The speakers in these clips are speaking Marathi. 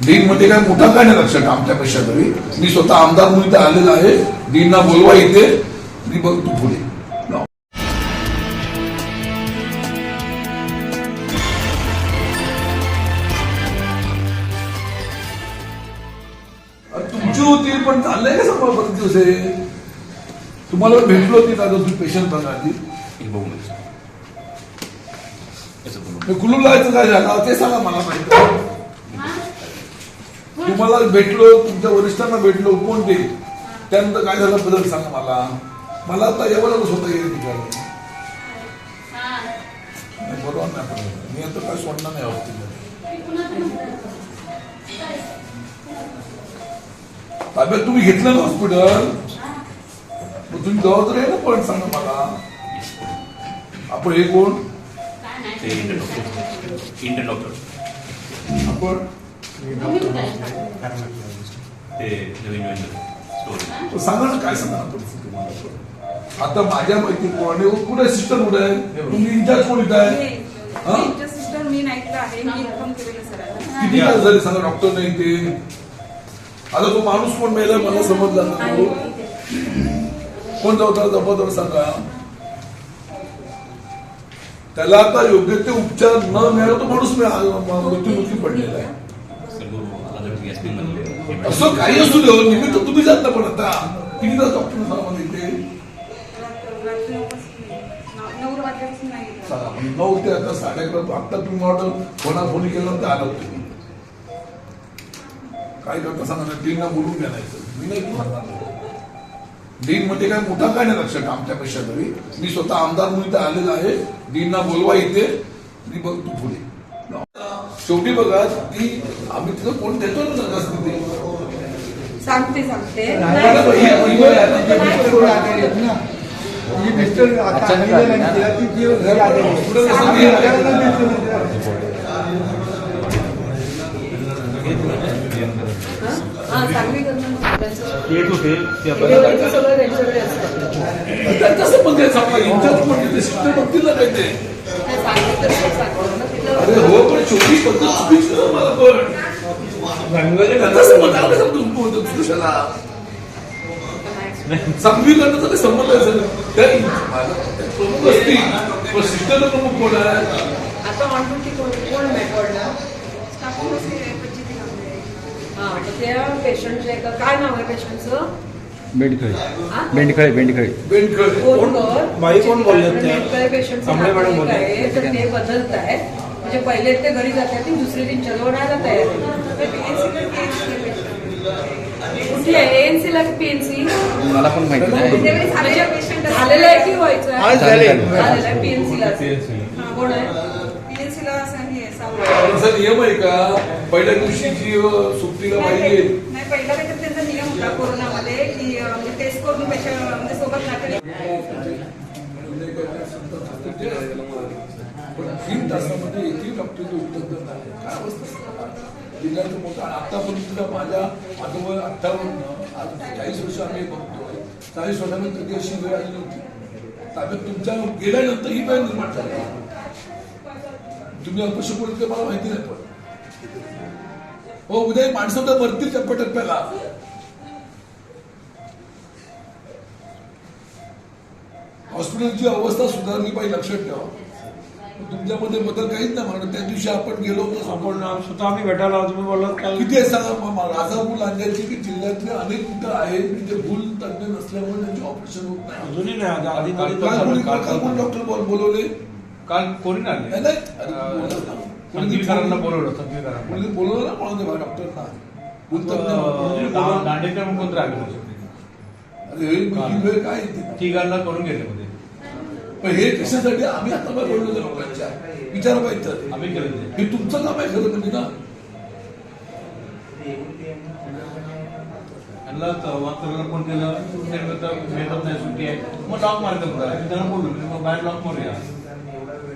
डीन मध्ये काय मोठा काय नाही लक्षात आमच्यापेक्षा तरी. मी स्वतः आमदार म्हणून इथे आलेला आहे. डीनना बोलवा इथे. मी बघ तू पुढे तुमची होती पण चाललंय का समोर बरेच दिवस हे? तुम्हाला भेटलो होती का तुम्ही पेशंट बघा आधी. बघून कुलूप लावायचं काय झालं? ते सांगा मला माहिती. तुम्हाला भेटलो तुमच्या वरिष्ठांना भेटलो कोण ते त्यानंतर काय झालं? बदल सांगा मला. मला आता एवढं स्वतः येईल नाही, बरोबर नाही. मी आता काय सोडणार नाही हॉस्पिटल ताब्यात तुम्ही घेतलं ना हॉस्पिटल मग तुम्ही जबाबदारी आहे ना पण सांगा मला. आपण हे कोण? Indian doctor. आपण? ते नवीन नवीन स्टोरी तर सांगा ना काय सांगा तुम्हाला. आता माझ्या माहिती कोणी कुठे सिस्टर कुठे आहे? तुम्ही इंचार्ज कोण इथं आहे? हा? किती तास झाले सांगा डॉक्टर नाही ते आता तो माणूस कोण मेला? मला समजला ना तो कोण जबाबदार जबाबदार सांगा. त्याला आता योग्य ते उपचार न मिळाला तो माणूस मृत्यूमुखी पडलेला आहे. असं काही असू दे हो. निमित्त तुम्ही जात ना पण आता किती तास डॉक्टर सांगा इथे नऊ ते आता साडे अकरा आता तुम्ही ऑर्डर फोना फोन केलं तर आलं तुम्ही काय करता सांगा डीनला बोलून घ्या नाही मी नाही बोलणार. डीन मध्ये काय मोठा काय नाही लक्षात आमच्यापेक्षा तरी मी स्वतः आमदार म्हणून इथे आलेला आहे. डीनला बोलवा इथे. मी बघ तू पुढे. शेवटी बघा ती आम्ही तिथं कोण देतो ना सांगते सांगते हा त्यांचं येत होते ते तिथे सिस्टर बघतील ना काय ते नाही, सांगितलं तर ते सांगतो ना तिथलं अरे हो पण शेवटी पद्धत चुकीची मला पण आहे का पुरुषाला चांगली करण्याचा काही संबंध आहे त्या प्रमुख असतील पण प्रमुख कोण आहे आता ड्युटी कोण मेकॉर्डला हा त्या? पेशंटचे काय नाव आहे पेशंटचं बेंडखळे हा? बेंडखळे बेंडखळे बाई कोण बोलले. पेशंट. आहे ते बदलत आहेत म्हणजे पहिले ते घरी जातात आणि दुसरे दिन चलवण्याला तयार आहे. कुठली आहे? एएनसी ला पीएनसी मला पण माहिती नाही. झालेलं आहे की व्हायचं आहे? पीएनसी ला. त्यांचा नियम आहे का? पहिल्या दिवशी जी सुट्टीला पाहिजे नाही. पहिला काहीतरी त्यांचा नियम होता कोरोनामध्ये की अं, म्हणजे टेस्ट करून पेशंट म्हणजे सोबत नाटक पण तीन तासामध्ये एकही डॉक्टर उपलब्ध नाही काय अवस्था असणार? जिल्ह्याचं मोठं. आतापर्यंत माझ्या माझं अठ्ठावन्न आज चाळीस वर्ष आम्ही बघतोय चाळीस वर्षानंतर कधी अशी वेळ आली नव्हती. ताब्यात तुमच्या गेल्यानंतर ही वेळ निर्माण झाली. तुम्ही अपशकुन ते मला माहिती नाही पण. हो उद्या माणसं तर मरतील टप्प्याटप्प्याला हॉस्पिटलची अवस्था सुधारली पाहिजे लक्षात ठेवा. तुमच्यामध्ये बदल काहीच नाही म्हणून त्या दिवशी आपण गेलो होतो आपण स्वतः आम्ही भेटायला आलो, तुम्ही बोललात काय? किती सांगा मला. राजापूर लांजायची की जिल्ह्यातले अनेक कुठं आहेत की जे भूल तज्ञ नसल्यामुळे त्यांचे ऑपरेशन होत नाही? अजूनही नाही. काल कोणी डॉक्टर बोल- बोलवले? काल कोणी नाही बोलत बोलवलं बोलवलं ना ते डॉक्टरना भूल दा- दांडेकर म्हणून कोणतरी आले होते. अरे काय तिघांना करून गेले पण हे कशासाठी आम्ही आता बघ बोललो लोकांच्या? विचार पाहिजे आम्ही केले हे तुमचं काम आहे खरं म्हणजे ना? त्यांना वाचताना फोन केलं. ते म्हणतात, भेटत नाही सुट्टी आहे. मग लॉक मारायचं पुढे. मी त्यांना बोललो मी मग बाहेर लॉक मारूया.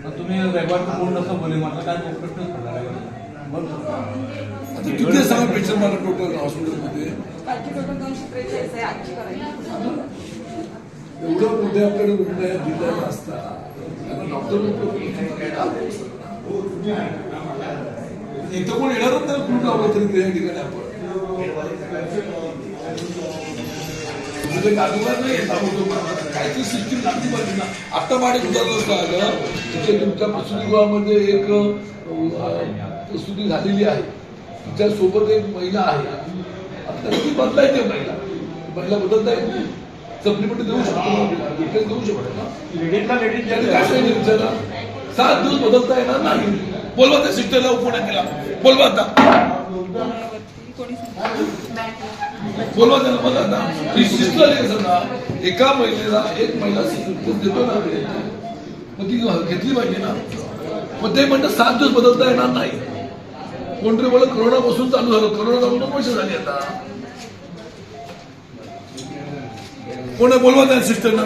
मग तुम्ही रविवार काय प्रश्नच पडला आता किती सांगा पेशंट मला टोटल हॉस्पिटलमध्ये एवढं मोठे आपल्याकडे रुग्ण या जिल्ह्यात असतात. डॉक्टर इथं कोण येणारच नाही कुठं लावलं तरी या ठिकाणी आपण. म्हणजे तुझं नाही काहीतरी सिस्टीम लागली पाहिजे ना. आता माडे उदाहरण आलं. तिथे तुमच्या प्रसूतीगृहामध्ये एक अं, प्रसूती झालेली आहे. तिच्यासोबत एक महिला आहे. आता ती बदलायची महिला. महिला बदलता येत नाही. सप्लिमेंट देऊ शकतो डिटेल देऊ शकतो. ना लेडीजला लेडीज त्याने काय सांगितलं विचारा सात दिवस बदलता येणार नाही. बोलवा त्या सिस्टरला उपण्या केला. बोलवा आता. बोलवा त्याला बघा आता. ती सिस्टर ना एका महिलेला एक महिला सिस्टर देतो ना मग ती घेतली पाहिजे ना. मग ते म्हणतात सात दिवस बदलता येणार नाही. कोणतरी बोला करोना पासून चालू झालं. करोना जाऊन वर्ष झाली आता. कोण आहे? बोलवा त्या सिस्टरना